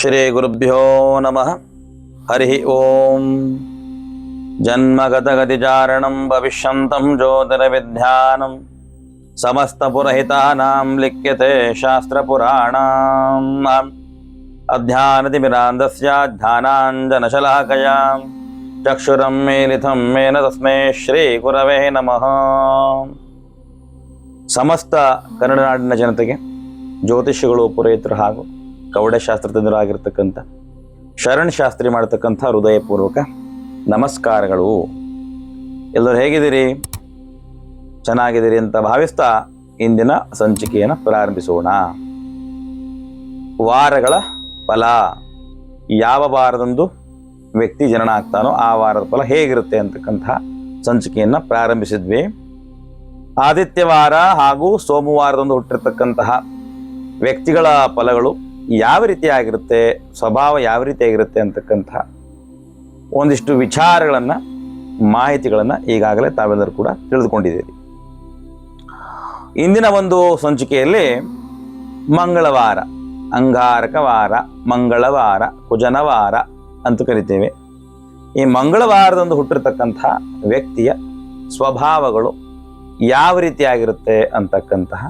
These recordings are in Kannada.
श्रीगुरुभ्यो नमः हरिः ॐ जन्मगतगतिचारणं भविष्यन्तं ज्योतिर्विध्यानं समस्तपुरहितानां लिख्यते शास्त्रपुराणाम् अध्यानतिमिरान्दस्य ध्यानाञ्जनशलाकयां चक्षुरं मेलितं मेन तस्मै ಶ್ರೀಗುರವೇ ನಮಃ ಸಮಸ್ತ ಕನ್ನಡ ನಾಡಿನ ಜನತೆಗೆ ಜ್ಯೋತಿಷಿಗಳು ಪುರೋಹಿತರು ಹಾಗೂ ಕವಡೆಶಾಸ್ತ್ರಜ್ಞರಾಗಿರ್ತಕ್ಕಂಥ ಶರಣ್ ಶಾಸ್ತ್ರಿ ಮಾಡ್ತಕ್ಕಂಥ ಹೃದಯಪೂರ್ವಕ ನಮಸ್ಕಾರಗಳು. ಎಲ್ಲರೂ ಹೇಗಿದ್ದೀರಿ? ಚೆನ್ನಾಗಿದ್ದೀರಿ ಅಂತ ಭಾವಿಸ್ತಾ ಇಂದಿನ ಸಂಚಿಕೆಯನ್ನು ಪ್ರಾರಂಭಿಸೋಣ. ವಾರಗಳ ಫಲ. ಯಾವ ವಾರದಂದು ವ್ಯಕ್ತಿ ಜನನ ಆಗ್ತಾನೋ ಆ ವಾರದ ಫಲ ಹೇಗಿರುತ್ತೆ ಅಂತಕ್ಕಂತಹ ಸಂಚಿಕೆಯನ್ನು ಪ್ರಾರಂಭಿಸಿದ್ವಿ. ಆದಿತ್ಯವಾರ ಹಾಗೂ ಸೋಮವಾರದಂದು ಹುಟ್ಟಿರ್ತಕ್ಕಂತಹ ವ್ಯಕ್ತಿಗಳ ಫಲಗಳು ಯಾವ ರೀತಿಯಾಗಿರುತ್ತೆ ಸ್ವಭಾವ ಯಾವ ರೀತಿಯಾಗಿರುತ್ತೆ ಅಂತಕ್ಕಂಥ ಒಂದಿಷ್ಟು ವಿಚಾರಗಳನ್ನು, ಮಾಹಿತಿಗಳನ್ನು ಈಗಾಗಲೇ ತಾವೆಲ್ಲರೂ ಕೂಡ ತಿಳಿದುಕೊಂಡಿದ್ದೀರಿ. ಇಂದಿನ ಒಂದು ಸಂಚಿಕೆಯಲ್ಲಿ ಮಂಗಳವಾರ, ಅಂಗಾರಕ ವಾರ, ಮಂಗಳವಾರ, ಕುಜನವಾರ ಅಂತ ಕರಿತೇವೆ. ಈ ಮಂಗಳವಾರದಂದು ಹುಟ್ಟಿರ್ತಕ್ಕಂಥ ವ್ಯಕ್ತಿಯ ಸ್ವಭಾವಗಳು ಯಾವ ರೀತಿಯಾಗಿರುತ್ತೆ ಅಂತಕ್ಕಂತಹ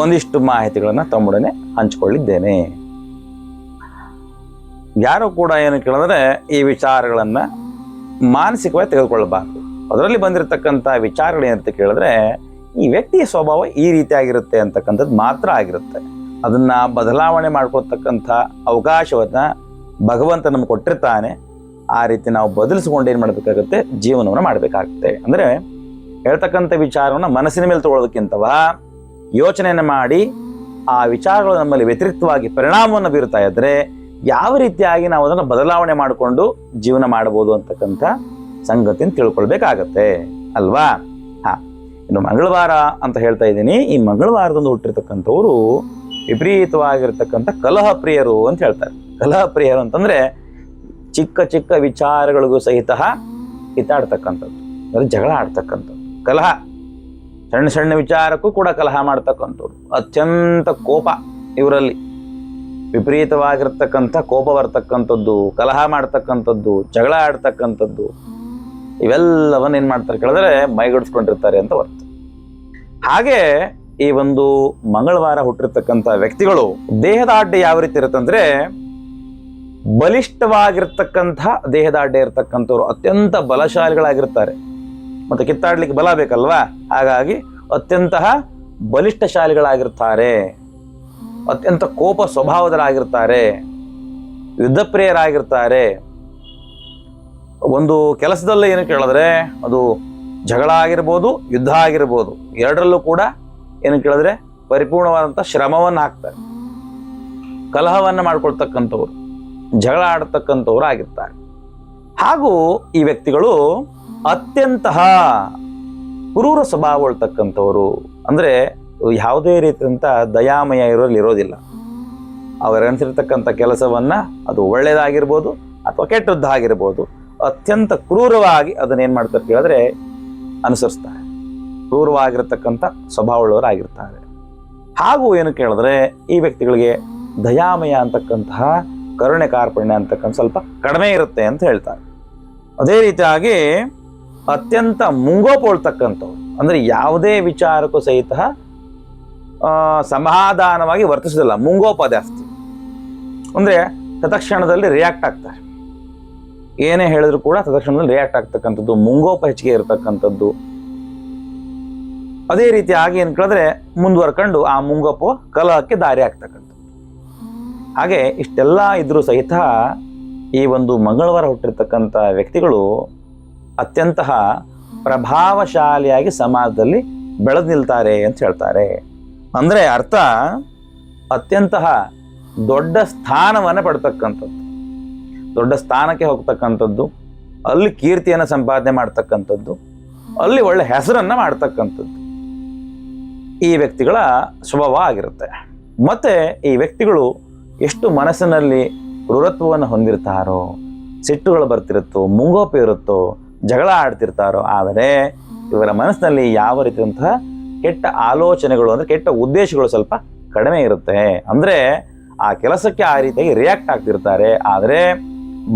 ಒಂದಿಷ್ಟು ಮಾಹಿತಿಗಳನ್ನು ತಮ್ಮೊಡನೆ ಹಂಚಿಕೊಳ್ಳಿದ್ದೇನೆ. ಯಾರು ಕೂಡ ಏನು ಕೇಳಿದ್ರೆ ಈ ವಿಚಾರಗಳನ್ನು ಮಾನಸಿಕವಾಗಿ ತೆಗೆದುಕೊಳ್ಳಬಾರ್ದು. ಅದರಲ್ಲಿ ಬಂದಿರತಕ್ಕಂಥ ವಿಚಾರಗಳು ಏನಂತ ಕೇಳಿದ್ರೆ ಈ ವ್ಯಕ್ತಿಯ ಸ್ವಭಾವ ಈ ರೀತಿಯಾಗಿರುತ್ತೆ ಅಂತಕ್ಕಂಥದ್ದು ಮಾತ್ರ ಆಗಿರುತ್ತೆ. ಅದನ್ನ ಬದಲಾವಣೆ ಮಾಡ್ಕೊಳ್ತಕ್ಕಂಥ ಅವಕಾಶವನ್ನ ಭಗವಂತ ನಮ್ಗೆ ಕೊಟ್ಟಿರ್ತಾನೆ. ಆ ರೀತಿ ನಾವು ಬದಲಿಸ್ಕೊಂಡು ಏನು ಮಾಡಬೇಕಾಗುತ್ತೆ? ಜೀವನವನ್ನು ಮಾಡಬೇಕಾಗುತ್ತೆ ಅಂದರೆ ಹೇಳ್ತಕ್ಕಂಥ ವಿಚಾರವನ್ನು ಮನಸ್ಸಿನ ಮೇಲೆ ತಗೊಳ್ಳೋದಕ್ಕಿಂತವ ಯೋಚನೆಯನ್ನು ಮಾಡಿ ಆ ವಿಚಾರಗಳು ನಮ್ಮಲ್ಲಿ ವ್ಯತಿರಿಕ್ತವಾಗಿ ಪರಿಣಾಮವನ್ನು ಬೀರುತ್ತಾ ಇದ್ದರೆ ಯಾವ ರೀತಿಯಾಗಿ ನಾವು ಅದನ್ನು ಬದಲಾವಣೆ ಮಾಡಿಕೊಂಡು ಜೀವನ ಮಾಡಬಹುದು ಅಂತಕ್ಕಂಥ ಸಂಗತಿಯನ್ನು ತಿಳ್ಕೊಳ್ಬೇಕಾಗತ್ತೆ, ಅಲ್ವಾ? ಹಾ. ಇನ್ನು ಮಂಗಳವಾರ ಅಂತ ಹೇಳ್ತಾ ಇದ್ದೀನಿ. ಈ ಮಂಗಳವಾರದಂದು ಹುಟ್ಟಿರ್ತಕ್ಕಂಥವ್ರು ವಿಪರೀತವಾಗಿರ್ತಕ್ಕಂಥ ಕಲಹ ಪ್ರಿಯರು ಅಂತ ಹೇಳ್ತಾರೆ. ಕಲಹ ಪ್ರಿಯರು ಅಂತಂದ್ರೆ ಚಿಕ್ಕ ಚಿಕ್ಕ ವಿಚಾರಗಳಿಗೂ ಸಹಿತ ಕಿತ್ತಾಡ್ತಕ್ಕಂಥದ್ದು ಅಂದ್ರೆ ಜಗಳ ಆಡ್ತಕ್ಕಂಥದ್ದು. ಕಲಹ. ಸಣ್ಣ ಸಣ್ಣ ವಿಚಾರಕ್ಕೂ ಕೂಡ ಕಲಹ ಮಾಡ್ತಕ್ಕಂಥವ್ರು. ಅತ್ಯಂತ ಕೋಪ ಇವರಲ್ಲಿ. ವಿಪರೀತವಾಗಿರ್ತಕ್ಕಂಥ ಕೋಪ ಬರ್ತಕ್ಕಂಥದ್ದು, ಕಲಹ ಮಾಡ್ತಕ್ಕಂಥದ್ದು, ಜಗಳ ಆಡ್ತಕ್ಕಂಥದ್ದು, ಇವೆಲ್ಲವನ್ನ ಏನು ಮಾಡ್ತಾರೆ ಕೇಳಿದ್ರೆ ಮೈಗೂಡಿಸ್ಕೊಂಡಿರ್ತಾರೆ ಅಂತ ಅರ್ಥ ಹಾಗೆ ಈ ಒಂದು ಮಂಗಳವಾರ ಹುಟ್ಟಿರ್ತಕ್ಕಂಥ ವ್ಯಕ್ತಿಗಳು ದೇಹದ ಅಡ್ಡೆ ಯಾವ ರೀತಿ ಇರುತ್ತಂದ್ರೆ ಬಲಿಷ್ಠವಾಗಿರ್ತಕ್ಕಂಥ ದೇಹದಾಢ್ಯ ಇರತಕ್ಕಂಥವ್ರು ಅತ್ಯಂತ ಬಲಶಾಲಿಗಳಾಗಿರ್ತಾರೆ. ಮತ್ತೆ ಕಿತ್ತಾಡಲಿಕ್ಕೆ ಬಲ ಬೇಕಲ್ವಾ? ಹಾಗಾಗಿ ಅತ್ಯಂತ ಬಲಿಷ್ಠಶಾಲಿಗಳಾಗಿರ್ತಾರೆ ಅತ್ಯಂತ ಕೋಪ ಸ್ವಭಾವದರಾಗಿರ್ತಾರೆ. ಯುದ್ಧಪ್ರಿಯರಾಗಿರ್ತಾರೆ. ಒಂದು ಕೆಲಸದಲ್ಲಿ ಏನು ಕೇಳಿದ್ರೆ ಅದು ಜಗಳ ಆಗಿರ್ಬೋದು, ಯುದ್ಧ ಆಗಿರ್ಬೋದು, ಎರಡರಲ್ಲೂ ಕೂಡ ಏನು ಕೇಳಿದ್ರೆ ಪರಿಪೂರ್ಣವಾದಂಥ ಶ್ರಮವನ್ನು ಹಾಕ್ತಾರೆ. ಕಲಹವನ್ನು ಮಾಡ್ಕೊಳ್ತಕ್ಕಂಥವ್ರು, ಜಗಳ ಆಡತಕ್ಕಂಥವ್ರು ಆಗಿರ್ತಾರೆ. ಹಾಗೂ ಈ ವ್ಯಕ್ತಿಗಳು ಅತ್ಯಂತಹ ಕ್ರೂರ ಸ್ವಭಾವ ಉಳ್ತಕ್ಕಂಥವ್ರು ಅಂದರೆ ಯಾವುದೇ ರೀತಿಯಂಥ ದಯಾಮಯ ಇರೋಲ್ಲಿ ಇರೋದಿಲ್ಲ. ಅವರು ಅನಿಸಿರ್ತಕ್ಕಂಥ ಕೆಲಸವನ್ನ ಅದು ಒಳ್ಳೆಯದಾಗಿರ್ಬೋದು ಅಥವಾ ಕೆಟ್ಟದ್ದಾಗಿರ್ಬೋದು, ಅತ್ಯಂತ ಕ್ರೂರವಾಗಿ ಅದನ್ನೇನು ಮಾಡ್ತಾರೆ ಕೇಳಿದ್ರೆ ಅನುಸರಿಸ್ತಾರೆ. ಕ್ರೂರವಾಗಿರ್ತಕ್ಕಂಥ ಸ್ವಭಾವವುಳ್ಳವರಾಗಿರ್ತಾರೆ. ಹಾಗೂ ಏನು ಕೇಳಿದ್ರೆ ಈ ವ್ಯಕ್ತಿಗಳಿಗೆ ದಯಾಮಯ ಅಂತಕ್ಕಂತಹ ಕರುಣೆ ಕಾರ್ಪಣ್ಯ ಅಂತಕ್ಕಂಥ ಸ್ವಲ್ಪ ಕಡಿಮೆ ಇರುತ್ತೆ ಅಂತ ಹೇಳ್ತಾರೆ. ಅದೇ ರೀತಿಯಾಗಿ ಅತ್ಯಂತ ಮುಂಗೋಪೊಳ್ತಕ್ಕಂಥವ್ರು. ಅಂದ್ರೆ ಯಾವುದೇ ವಿಚಾರಕ್ಕೂ ಸಹಿತ ಸಮಾಧಾನವಾಗಿ ವರ್ತಿಸೋದಿಲ್ಲ ಮುಂಗೋಪ ಜಾಸ್ತಿ ಅಂದ್ರೆ ತತ್ಕ್ಷಣದಲ್ಲಿ ರಿಯಾಕ್ಟ್ ಆಗ್ತಾರೆ. ಏನೇ ಹೇಳಿದ್ರು ಕೂಡ ತತ್ಕ್ಷಣದಲ್ಲಿ ರಿಯಾಕ್ಟ್ ಆಗ್ತಕ್ಕಂಥದ್ದು, ಮುಂಗೋಪ ಹೆಚ್ಚಿಗೆ ಇರತಕ್ಕಂಥದ್ದು. ಅದೇ ರೀತಿಯಾಗಿ ಏನು ಕೇಳಿದ್ರೆ, ಮುಂದುವರ್ಕೊಂಡು ಆ ಮುಂಗೋಪ ಕಲಹಕ್ಕೆ ದಾರಿ ಆಗ್ತಕ್ಕಂಥದ್ದು. ಹಾಗೆ ಇಷ್ಟೆಲ್ಲ ಇದ್ರೂ ಸಹಿತ ಈ ಒಂದು ಮಂಗಳವಾರ ಹುಟ್ಟಿರ್ತಕ್ಕಂಥ ವ್ಯಕ್ತಿಗಳು ಅತ್ಯಂತಹ ಪ್ರಭಾವಶಾಲಿಯಾಗಿ ಸಮಾಜದಲ್ಲಿ ಬೆಳೆದು ನಿಲ್ತಾರೆ ಅಂತ ಹೇಳ್ತಾರೆ. ಅಂದರೆ ಅರ್ಥ, ಅತ್ಯಂತಹ ದೊಡ್ಡ ಸ್ಥಾನವನ್ನು ಪಡ್ತಕ್ಕಂಥದ್ದು. ದೊಡ್ಡ ಸ್ಥಾನಕ್ಕೆ ಹೋಗ್ತಕ್ಕಂಥದ್ದು, ಅಲ್ಲಿ ಕೀರ್ತಿಯನ್ನು ಸಂಪಾದನೆ ಮಾಡ್ತಕ್ಕಂಥದ್ದು, ಅಲ್ಲಿ ಒಳ್ಳೆ ಹೆಸರನ್ನು ಮಾಡ್ತಕ್ಕಂಥದ್ದು. ಈ ವ್ಯಕ್ತಿಗಳ ಸ್ವಭಾವ ಆಗಿರುತ್ತೆ. ಮತ್ತು ಈ ವ್ಯಕ್ತಿಗಳು ಎಷ್ಟು ಮನಸ್ಸಿನಲ್ಲಿ ಕ್ರೂರತ್ವವನ್ನು ಹೊಂದಿರ್ತಾರೋ, ಸಿಟ್ಟುಗಳು ಬರ್ತಿರುತ್ತೋ, ಮುಂಗೋಪ ಇರುತ್ತೋ ಜಗಳ ಆಡ್ತಿರ್ತಾರೋ, ಆದರೆ ಇವರ ಮನಸ್ಸಿನಲ್ಲಿ ಯಾವ ರೀತಿಯಂತಹ ಕೆಟ್ಟ ಆಲೋಚನೆಗಳು ಅಂದರೆ ಕೆಟ್ಟ ಉದ್ದೇಶಗಳು ಸ್ವಲ್ಪ ಕಡಿಮೆ ಇರುತ್ತೆ. ಅಂದರೆ ಆ ಕೆಲಸಕ್ಕೆ ಆ ರೀತಿಯಾಗಿ ರಿಯಾಕ್ಟ್ ಆಗ್ತಿರ್ತಾರೆ. ಆದರೆ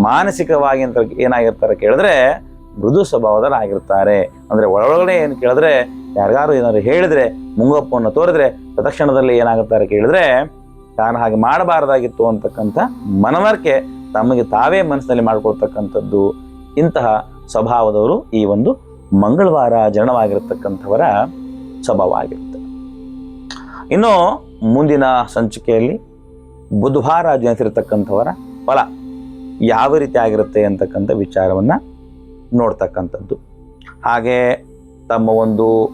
ಮಾನಸಿಕವಾಗಿ ಅಂತ ಏನಾಗಿರ್ತಾರೆ ಕೇಳಿದ್ರೆ ಮೃದು ಸ್ವಭಾವದರಾಗಿರ್ತಾರೆ ಅಂದರೆ ಒಳಗಡೆ ಏನು ಕೇಳಿದ್ರೆ ಯಾರಿಗಾರು ಏನಾದ್ರು ಹೇಳಿದ್ರೆ ಮುಂಗಪ್ಪವನ್ನು ತೋರಿದ್ರೆ ಪ್ರದಕ್ಷಿಣದಲ್ಲಿ ಏನಾಗುತ್ತಾರೆ ಕೇಳಿದ್ರೆ ತಾನು ಹಾಗೆ ಮಾಡಬಾರದಾಗಿತ್ತು ಅಂತಕ್ಕಂಥ ಮನವರಿಕೆ ತಮಗೆ ತಾವೇ ಮನಸ್ಸಿನಲ್ಲಿ ಮಾಡಿಕೊಳ್ತಕ್ಕಂಥದ್ದು ಇಂತಹ ಸ್ವಭಾವದವರು ಈ ಒಂದು ಮಂಗಳವಾರ ಜನನವಾಗಿರತಕ್ಕಂಥವರ ಸ್ವಭಾವ ಆಗಿರುತ್ತೆ ಇನ್ನು ಮುಂದಿನ ಸಂಚಿಕೆಯಲ್ಲಿ ಬುಧವಾರ ಜನಿಸಿರ್ತಕ್ಕಂಥವರ ಫಲ ಯಾವ ರೀತಿ ಆಗಿರುತ್ತೆ ಅಂತಕ್ಕಂಥ ವಿಚಾರವನ್ನ ನೋಡ್ತಕ್ಕಂಥದ್ದು. ಹಾಗೆ ತಮ್ಮ ಒಂದು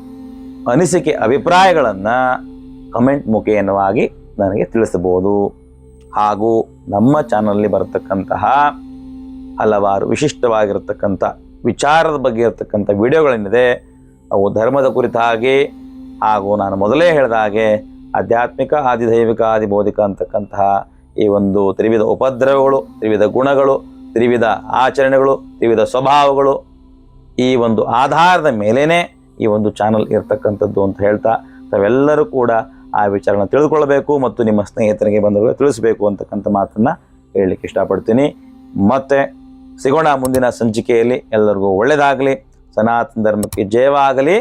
ಅನಿಸಿಕೆ, ಅಭಿಪ್ರಾಯಗಳನ್ನು ಕಮೆಂಟ್ ಮುಖೇನವಾಗಿ ನನಗೆ ತಿಳಿಸಬಹುದು. ಹಾಗೂ ನಮ್ಮ ಚಾನಲ್ನಲ್ಲಿ ಬರತಕ್ಕಂತಹ ಹಲವಾರು ವಿಶಿಷ್ಟವಾಗಿರತಕ್ಕಂಥ ವಿಚಾರದ ಬಗ್ಗೆ ಇರತಕ್ಕಂಥ ವಿಡಿಯೋಗಳೇನಿದೆ, ಅವು ಧರ್ಮದ ಕುರಿತಾಗಿ ಹಾಗೂ ನಾನು ಮೊದಲೇ ಹೇಳಿದ ಹಾಗೆ ಆಧ್ಯಾತ್ಮಿಕ, ಆದಿದೈವಿಕ ಆದಿಬೋಧಿಕ ಅಂತಕ್ಕಂತಹ ಈ ಒಂದು ತ್ರಿವಿಧ ಉಪದ್ರವಗಳು, ತ್ರಿವಿಧ ಗುಣಗಳು, ತ್ರಿವಿಧ ಆಚರಣೆಗಳು, ತ್ರಿವಿಧ ಸ್ವಭಾವಗಳು ಈ ಒಂದು ಆಧಾರದ ಮೇಲೇ ಈ ಒಂದು ಚಾನಲ್ ಇರತಕ್ಕಂಥದ್ದು ಅಂತ ಹೇಳ್ತಾ ತಾವೆಲ್ಲರೂ ಕೂಡ ಆ ವಿಚಾರನ ತಿಳಿದುಕೊಳ್ಳಬೇಕು ಮತ್ತು ನಿಮ್ಮ ಸ್ನೇಹಿತರಿಗೆ ಬಂದವರಿಗೆ ತಿಳಿಸಬೇಕು ಅಂತಕ್ಕಂಥ ಮಾತನ್ನು ಹೇಳಲಿಕ್ಕೆ ಇಷ್ಟಪಡ್ತೀನಿ. ಮತ್ತೆ ಸಿಗೋಣ ಮುಂದಿನ ಸಂಚಿಕೆಯಲ್ಲಿ ಎಲ್ಲರಿಗೂ ಒಳ್ಳೆಯದಾಗಲಿ. ಸನಾತನ ಧರ್ಮಕ್ಕೆ ಜಯವಾಗಲಿ.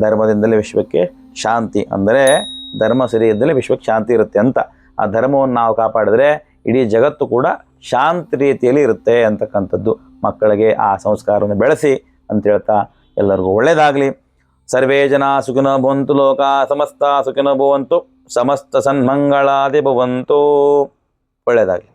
ಧರ್ಮದಿಂದಲೇ ವಿಶ್ವಕ್ಕೆ ಶಾಂತಿ ಅಂದರೆ ಧರ್ಮ ಸರಿ ಇದ್ದಲ್ಲಿ ವಿಶ್ವಕ್ಕೆ ಶಾಂತಿ ಇರುತ್ತೆ ಅಂತ. ಆ ಧರ್ಮವನ್ನು ನಾವು ಕಾಪಾಡಿದ್ರೆ ಇಡೀ ಜಗತ್ತು ಕೂಡ ಶಾಂತಿ ರೀತಿಯಲ್ಲಿ ಇರುತ್ತೆ ಅಂತಕ್ಕಂಥದ್ದು. ಮಕ್ಕಳಿಗೆ ಆ ಸಂಸ್ಕಾರವನ್ನು ಬೆಳೆಸಿ ಅಂತ ಹೇಳ್ತಾ ಎಲ್ಲರಿಗೂ ಒಳ್ಳೆಯದಾಗಲಿ. ಸರ್ವೇ ಜನ ಸುಖಿನ ಭವಂತು, ಲೋಕ ಸಮಸ್ತ ಸುಖಿನ ಭವಂತು, ಸಮಸ್ತ ಸನ್ಮಂಗಳಾದಿ ಭವಂತು. ಒಳ್ಳೆಯದಾಗಲಿ.